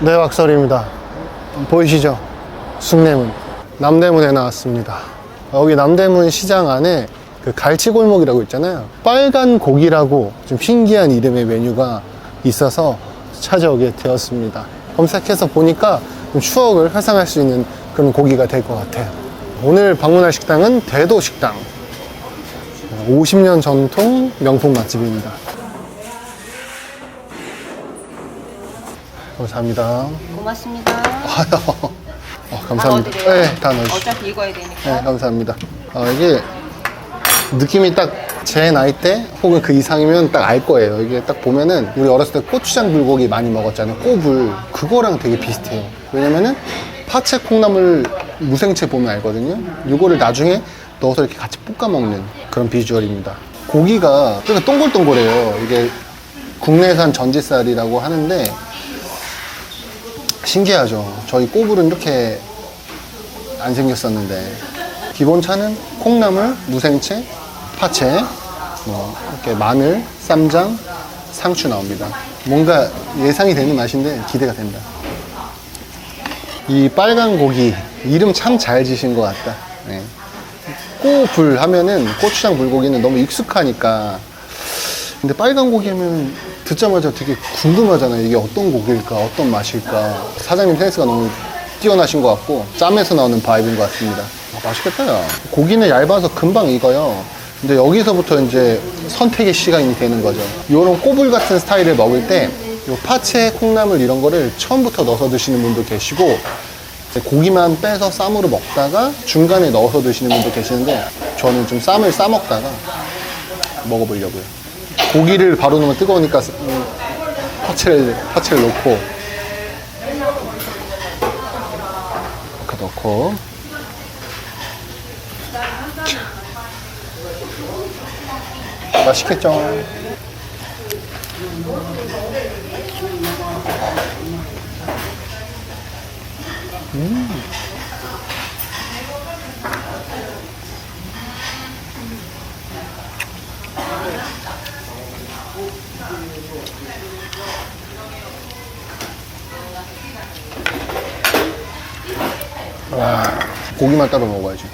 네, 박설입니다. 보이시죠? 숭례문. 남대문에 나왔습니다. 여기 남대문 시장 안에 그 갈치골목이라고 있잖아요. 빨간 고기라고 좀 신기한 이름의 메뉴가 있어서 찾아오게 되었습니다. 검색해서 보니까 좀 추억을 회상할 수 있는 그런 고기가 될 것 같아요. 오늘 방문할 식당은 대도식당. 50년 전통 명품 맛집입니다. 감사합니다. 고맙습니다. 어, 감사합니다. 넣어드려요? 네, 다 넣어주시죠. 어차피 익어야 되니까. 네, 감사합니다. 어, 이게 느낌이 딱 제 나이 때 혹은 그 이상이면 딱 알 거예요. 이게 딱 보면은 우리 어렸을 때 고추장 불고기 많이 먹었잖아요. 꼬불. 그거랑 되게 비슷해요. 왜냐면은 파채 콩나물 무생채 보면 알거든요. 이거를 나중에 넣어서 이렇게 같이 볶아 먹는 그런 비주얼입니다. 고기가 되게 동글동글해요. 이게 국내산 전지살이라고 하는데 신기하죠. 저희 꼬불은 이렇게 안 생겼었는데 기본 차는 콩나물, 무생채, 파채, 뭐 이렇게 마늘, 쌈장, 상추 나옵니다. 뭔가 예상이 되는 맛인데 기대가 된다. 이 빨간 고기 이름 참 잘 지신 것 같다. 네. 꼬불 하면은 고추장 불고기는 너무 익숙하니까 근데 빨간 고기 하면 듣자마자 되게 궁금하잖아요. 이게 어떤 고기일까, 어떤 맛일까. 사장님 센스가 너무 뛰어나신 것 같고 짬에서 나오는 바이브인 것 같습니다. 아, 맛있겠다. 야. 고기는 얇아서 금방 익어요. 근데 여기서부터 이제 선택의 시간이 되는 거죠. 이런 꼬불 같은 스타일을 먹을 때 요 파채, 콩나물 이런 거를 처음부터 넣어서 드시는 분도 계시고 고기만 빼서 쌈으로 먹다가 중간에 넣어서 드시는 분도 계시는데 저는 좀 쌈을 싸 먹다가 먹어보려고요. 고기를 바로 넣으면 뜨거우니까 음, 파채를 파채를 넣고 이렇게 넣고 자. 맛있겠죠? 와, 고기만 따로 먹어야지.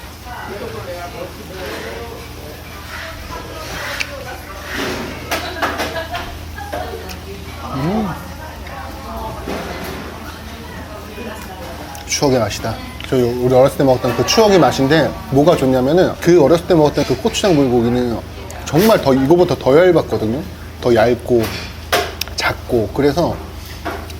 추억의 맛이다. 저희 우리 어렸을 때 먹었던 그 추억의 맛인데 뭐가 좋냐면은 그 어렸을 때 먹었던 그 고추장 불고기는 정말 더 이거보다 더 얇았거든요. 더 얇고 작고 그래서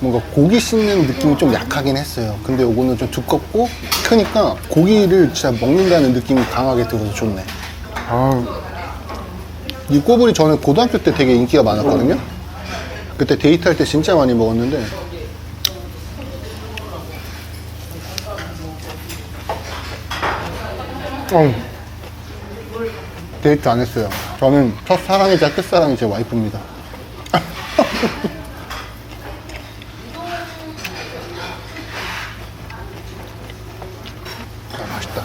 뭔가 고기 씹는 느낌이 좀 약하긴 했어요. 근데 요거는 좀 두껍고 크니까 고기를 진짜 먹는다는 느낌이 강하게 들어서 좋네. 아, 이 꼬불이 저는 고등학교 때 되게 인기가 많았거든요. 그때 데이트할 때 진짜 많이 먹었는데 어, 데이트 안 했어요. 저는 첫사랑이자 끝사랑이 제 와이프입니다. 아, 맛있다.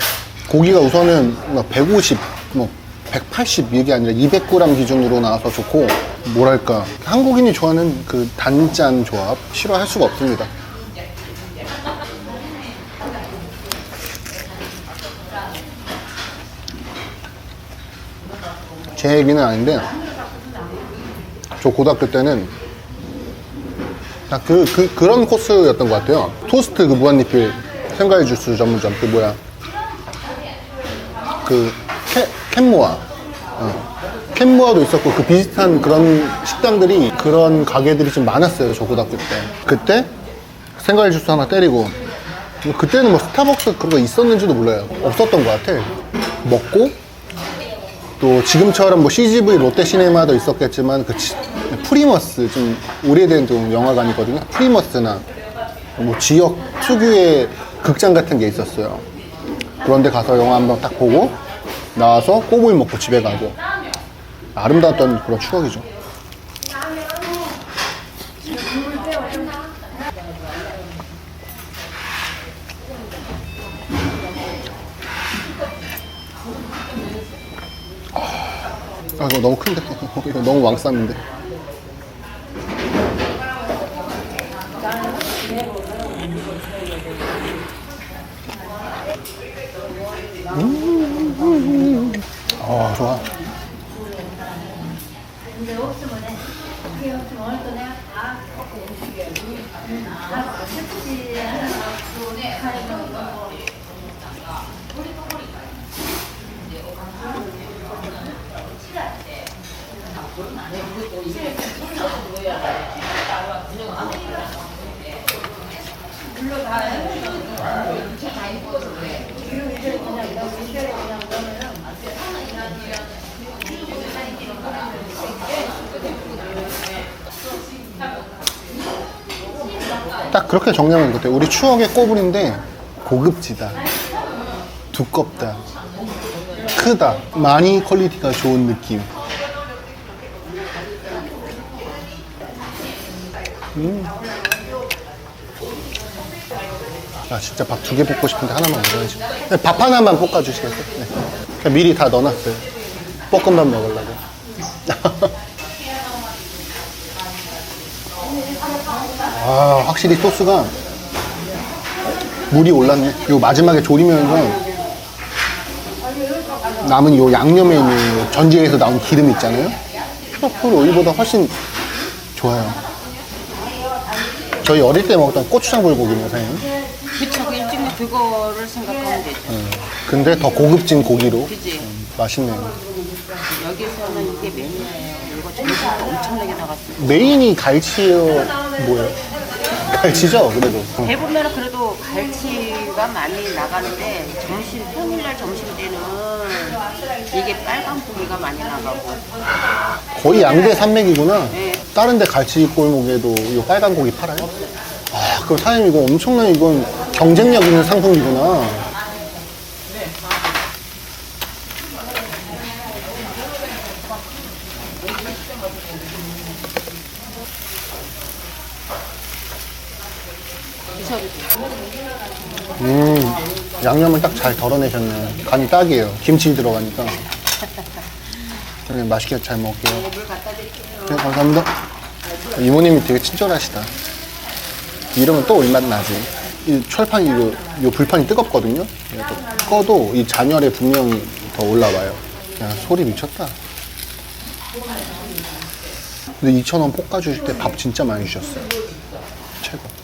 고기가 우선은 150, 뭐 180 이게 아니라 200g 기준으로 나와서 좋고 뭐랄까 한국인이 좋아하는 그 단짠 조합 싫어할 수가 없습니다. 제 얘기는 아닌데 저 고등학교 때는 딱 그, 그, 그런 코스였던 것 같아요. 토스트 그 무한리필 생과일 주스 전문점 그 뭐야 그 캐, 캔모아. 어. 캔모아도 있었고 그 비슷한 그런 식당들이 그런 가게들이 좀 많았어요 저 고등학교 때. 그때 생과일 주스 하나 때리고. 뭐 그때는 뭐 스타벅스 그런 거 있었는지도 몰라요. 없었던 것 같아. 먹고 또 지금처럼 뭐 CGV 롯데시네마도 있었겠지만 그 치- 프리머스 좀 오래된 좀 영화관이거든요. 프리머스나 뭐 지역 특유의 극장 같은 게 있었어요. 그런데 가서 영화 한번 딱 보고 나와서 꼬부이 먹고 집에 가고. 아름다웠던 그런 추억이죠. 아 이거 너무 큰데? 이거 너무 왕쌈인데 어, 좋아. 딱 그렇게 정리하면 것 같아요. 우리 추억의 꼬불인데 고급지다, 두껍다, 크다, 많이 퀄리티가 좋은 느낌. 음. 아 진짜 밥 두 개 볶고 싶은데 하나만 먹어야지. 네, 밥 하나만 볶아주시겠어요? 네. 그냥 미리 다 넣어놨어요. 볶음밥 먹으려고. 아 확실히 소스가 물이 올랐네. 요 마지막에 졸이면서 남은 요 양념에 있는 요 전지에서 나온 기름 있잖아요. 트러플 오일보다 훨씬 좋아요. 저희 어릴 때 먹었던 고추장 불고기네요, 사장님. 그쵸, 일종의 그거를 생각하면 되죠. 근데 더 고급진 고기로 그지? 맛있네요. 여기서는 이게 메뉴예요. 이거 점수가 엄청나게 나갔어요. 메인이 갈치예요, 뭐예요? 갈치죠, 그래도. 응. 대부분은 그래도 갈치가 많이 나가는데 점심 평일날 점심 때는 이게 빨간 고기가 많이 나가고 거의 양대 산맥이구나. 네. 다른 데 갈치 골목에도 이 빨간 고기 팔아요? 아, 그럼 사장님 이거 엄청난 이건 경쟁력 있는 상품이구나. 드셔도 돼요. 음, 양념을 딱 잘 덜어내셨네. 간이 딱이에요. 김치 들어가니까. 네, 맛있게 잘 먹을게요. 네, 감사합니다. 이모님이 되게 친절하시다. 이러면 또 입맛 나지. 이 철판이, 요, 요 불판이 뜨겁거든요. 꺼도 이 잔열에 분명히 더 올라와요. 야, 소리 미쳤다. 근데 2,000원 볶아 주실 때 밥 진짜 많이 주셨어요. 최고.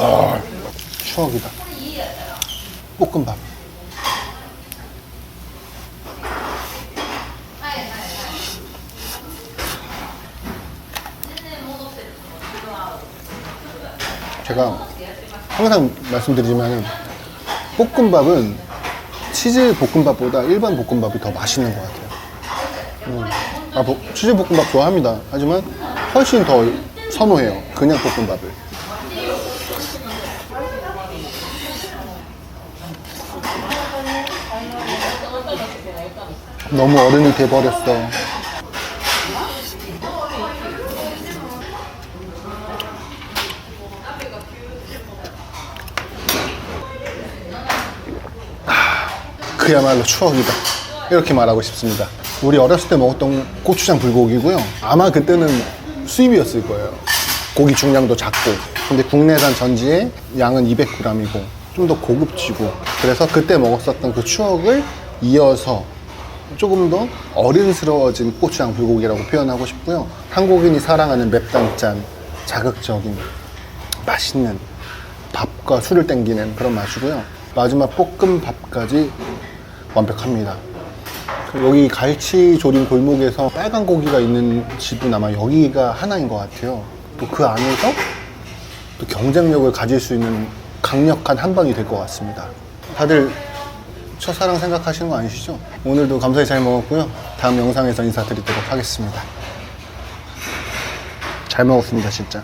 아, 추억이다. 볶음밥. 제가 항상 말씀드리지만 볶음밥은 치즈 볶음밥보다 일반 볶음밥이 더 맛있는 것 같아요. 음. 아, 보- 치즈 볶음밥 좋아합니다. 하지만 훨씬 더 선호해요. 그냥 볶음밥을. 너무 어른이 돼버렸어. 아, 그야말로 추억이다. 이렇게 말하고 싶습니다. 우리 어렸을 때 먹었던 고추장 불고기고요. 아마 그때는 수입이었을 거예요. 고기 중량도 작고. 근데 국내산 전지에 양은 200g이고 좀 더 고급지고. 그래서 그때 먹었었던 그 추억을 이어서 조금 더 어른스러워진 고추장 불고기라고 표현하고 싶고요. 한국인이 사랑하는 맵단짠, 자극적인, 맛있는 밥과 술을 땡기는 그런 맛이고요. 마지막 볶음밥까지 완벽합니다. 여기 갈치 조림 골목에서 빨간 고기가 있는 집은 아마 여기가 하나인 것 같아요. 또 그 안에서 또 경쟁력을 가질 수 있는 강력한 한 방이 될 것 같습니다. 다들 첫사랑 생각하시는 거 아니시죠? 오늘도 감사히 잘 먹었고요. 다음 영상에서 인사드리도록 하겠습니다. 잘 먹었습니다, 진짜.